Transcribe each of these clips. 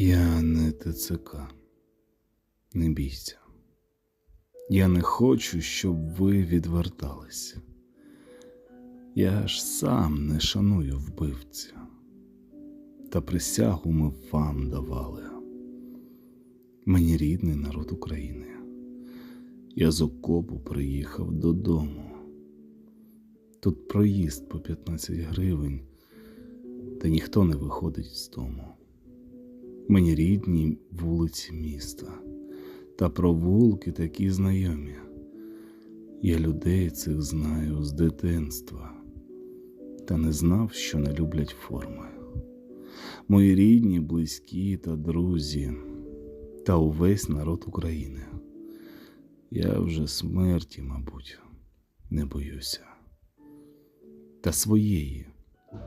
Я не ТЦК. Не бійся. Я не хочу, щоб ви відвертались. Я ж сам не шаную вбивця. Та присягу ми вам давали. Мені рідний народ України. Я з окопу приїхав додому. Тут проїзд по 15 гривень, та ніхто не виходить з дому. Мені рідні вулиці міста та провулки такі знайомі. Я людей цих знаю з дитинства, та не знав, що не люблять форми. Мої рідні, близькі та друзі, та увесь народ України. Я вже смерті, мабуть, не боюся. Та своєї,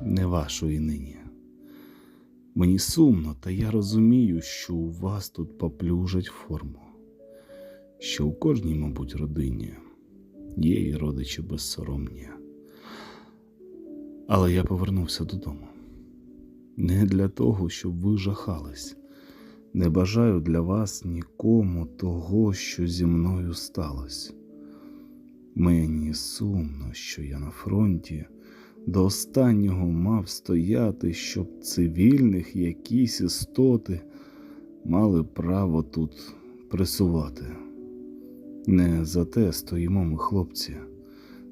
не вашої нині. Мені сумно, та я розумію, що у вас тут поплюжать форму, що у кожній, мабуть, родині є і родичі безсоромні. Але я повернувся додому. Не для того, щоб ви жахались. Не бажаю для вас нікому того, що зі мною сталося. Мені сумно, що я на фронті до останнього мав стояти, щоб цивільних якісь істоти мали право тут пресувати. Не за те стоїмо ми, хлопці,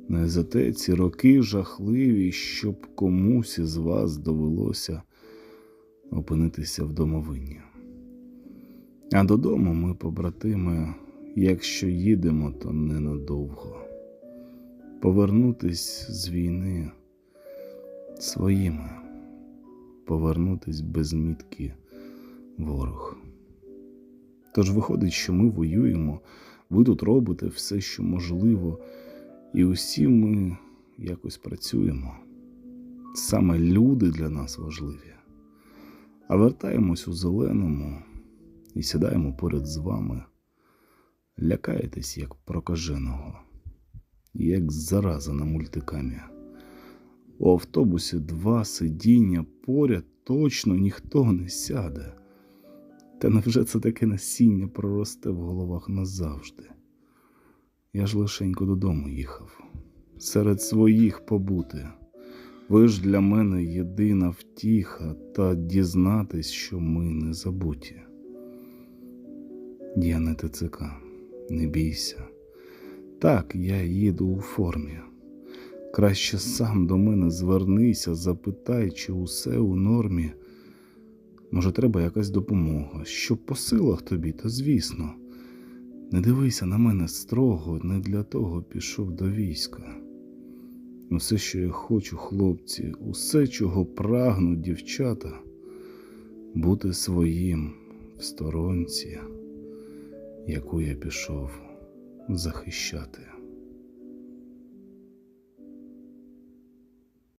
не за те ці роки жахливі, щоб комусь із вас довелося опинитися в домовині. А додому ми, побратими, якщо їдемо, то ненадовго. Повернутись з війни своїми, повернутись без мітки ворог. Тож виходить, що ми воюємо, ви тут робите все, що можливо, і усі ми якось працюємо. Саме люди для нас важливі. А вертаємось у зеленому і сідаємо поряд з вами. Лякаєтесь, як прокаженого, як зараза на мультикамі. У автобусі два сидіння поряд точно ніхто не сяде. Та невже це таке насіння проросте в головах назавжди? Я ж лишенько додому їхав, серед своїх побути. Ви ж для мене єдина втіха та дізнатись, що ми не забуті. Я не ТЦК, не бійся. Так, я їду у формі. Краще сам до мене звернися, запитай, чи усе у нормі. Може, треба якась допомога, що по силах тобі, то звісно. Не дивися на мене строго, не для того пішов до війська. Усе, що я хочу, хлопці, усе, чого прагнуть дівчата, бути своїм в сторонці, яку я пішов захищати.